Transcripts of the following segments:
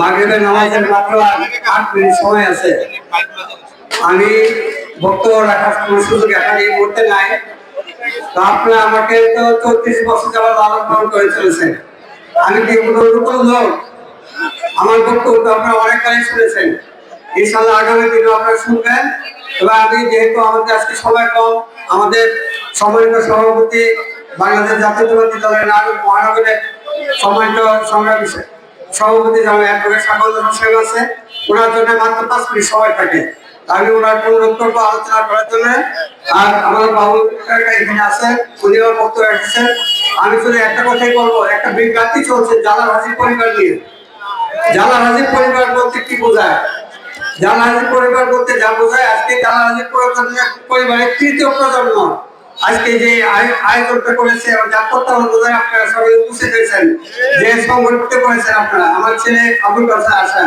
মাগরিবের নামাজের মাত্র আট মিনিট সময় আছে। আমি বক্তব্য রাখার সুযোগ এখন এই মুহূর্তে নাই। তো আপনারা আমাকে তো চৌত্রিশ বছর যাবার লালন পালন করে চলেছেন। আমি কি কোনো লোক, আমার বক্তব্য তো আপনারা অনেকটাই শুনেছেন। ইনশাল্লাহ আগামী দিনে আপনারা শুনবেন। তবে আমি যেহেতু আমাদের আজকে সময় কম, আমাদের সম্মানিত সভাপতি বাংলাদেশ জাতীয়তাবাদী দলের নাগরিক মহানগরের সম্মানিত সংগ্রামী সভাপতি স্বাগত হোসেন আছে ওনার জন্য মাত্র পাঁচ মিনিট সময় থাকে। আমি ওনার অনুরোধ করব আলোচনা করার জন্য, আর আমাদের বাবুল কাকা এখানে আছে উনিও বক্তব্য রেখেছেন আমি শুধু একটা কথাই বলব, একটা বিভ্রান্তি চলছে জালাল হাজির পরিবার নিয়ে। জালাল হাজির পরিবার বলতে কি বোঝায়? জালাল হাজির পরিবার বলতে যা বোঝায়, আজকে জালাল হাজির পরিবার- পরিবারের তৃতীয় প্রজন্ম। আজকে যে আয়োজনটা করেছে তত্ত্বাবধানে আপনারা সবাই উপস্থিত হয়েছেন। যে সংগঠিত করেছেন আপনারা, আমার ছেলে আবুল কাসার আশা।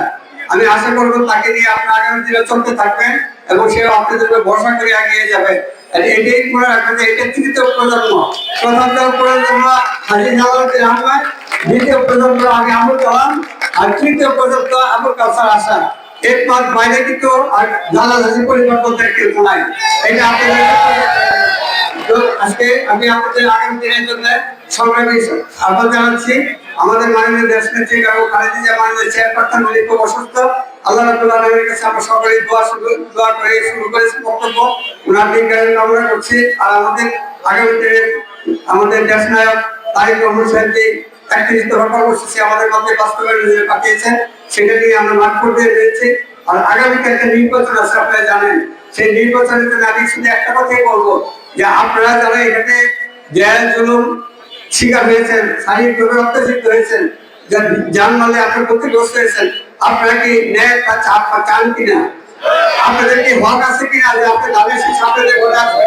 আমি আশা করব তাকে নিয়ে আপনার আগামী দিনে চলতে থাকবেন এবং সে আপনাদের ভরসা করে এগিয়ে যাবে। এটাই রাখবেন এটা তৃতীয় প্রজন্ম। প্রথম প্রজন্ম হাজির দ্বিতীয় প্রজন্ম আমি আবুল কালাম, আর তৃতীয় প্রজন্ম আবুল কাসার আশা। এর পর বাইরে কিন্তু আর জালাল হাজির পরিবার বলতে নাই। এটা আপনাদের তো আজকে আমি আপনাদের আগামী দিনের জন্য আহ্বান জানাচ্ছি। আমাদের মাননীয় দেশ নেত্রী খালেদি জামানের চেয়ারপারসন অসুস্থ, আল্লাহ কাছে আমরা সকলে দোয়া দোয়া করে শুরু করেছি বক্তব্য। ওনার দীর্ঘায়ু কামনা করছি। আর আমাদের আগামী দিনে আমাদের দেশ নায়ক তারিক রহমান সাহেবজি একত্রিশ আমাদের মধ্যে বাস্তবায়ন পাঠিয়েছেন, সেটা নিয়ে আমরা মাঠ পর্যায়ে আর আগামীকাল একটা নির্বাচন আছে, আপনারা জানেন। সেই নির্বাচনের জন্য আমি শুধু একটা কথাই বলব যে আপনারা যারা এখানে জেল, জুলুম, শিকার হয়েছেন শারীরিকভাবে অত্যাচারিত হয়েছেন জানমালে আপনার ক্ষতিগ্রস্ত হয়েছেন, আপনারা কি ন্যায় তা চাপ বা চান কিনা? আপনাদের কি হক আছে কিনা যে আপনি দাবি আপনাদের ঘরে আসবে?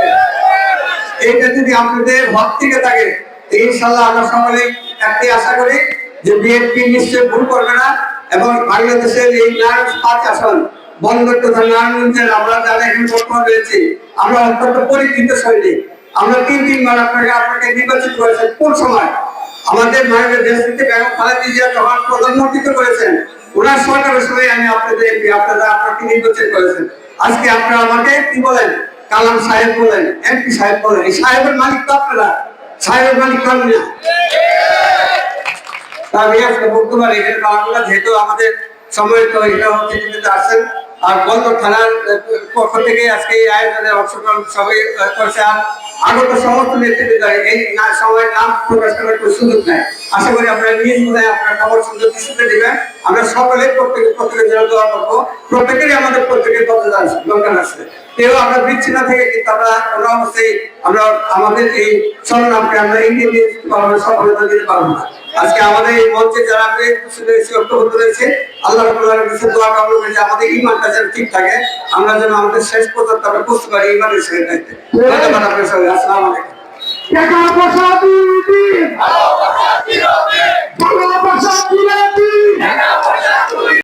এইটা যদি আপনাদের হক থেকে থাকে ইনশাল্লাহ আমরা সকলে একটি আশা করি যে বিএনপি নিশ্চয় ভুল করবে না এবং বাংলাদেশের এই নারায়ণ পাঁচ আসন বন্দর তথা নারায়ণগঞ্জের আমরা যারা এখানে বর্তমান রয়েছে, আমরা অত্যন্ত আমরা তিন আপনাকে আপনাকে করেছেন কোন সময়? আমাদের মাননীয় দেশ করেছেন ওনার সরকারের সময় আমি আপনাদের এমপি আপনারা আপনাকে নির্বাচন করেছেন। আজকে আপনারা আমাকে কি বলেন? কালাম সাহেব বলেন এমপি সাহেব বলেন। এই সাহেবের মালিক তো আপনারা। সাহেবের মালিক তো আমি না। আমি আজকে পারি, এখানে যেহেতু আমাদের সময় তো এটা হচ্ছে আসেন। আর বন্দর থানার পক্ষ থেকে আজকে এই আয়োজনে অংশগ্রহণ সবাই করেছে। আর আগত সমস্ত নেতৃত্ব এই সময় নাম প্রকাশ করার কোনো সুযোগ নাই। আশা করি আপনারা নিজ বোধহয় আপনারা খবর সুন্দর দৃষ্টিতে দিবেন আমরা সকলে প্রত্যেকে প্রত্যেকের জন্য দোয়া করব। প্রত্যেকেরই আমাদের প্রত্যেকের আছে দরকার আছে। কেউ আমরা বিচ্ছিন্ন থেকে কিন্তু আমরা কোনো অবস্থায় আমরা আমাদের এই সংগ্রামকে আমরা এগিয়ে না, সফলতা দিতে পারব না। আজকে আমাদের এই মঞ্চে যারা রয়েছে ঐক্যবদ্ধ রয়েছে, আল্লাহ রাব্বুল কাছে দোয়া কামনা করেছে আমাদের ইমানটা যেন ঠিক থাকে। আমরা যেন আমাদের শেষ পর্যন্ত আমরা বুঝতে পারি ইমানের সঙ্গে ধন্যবাদ আপনার সঙ্গে আসসালাম আলাইকুম।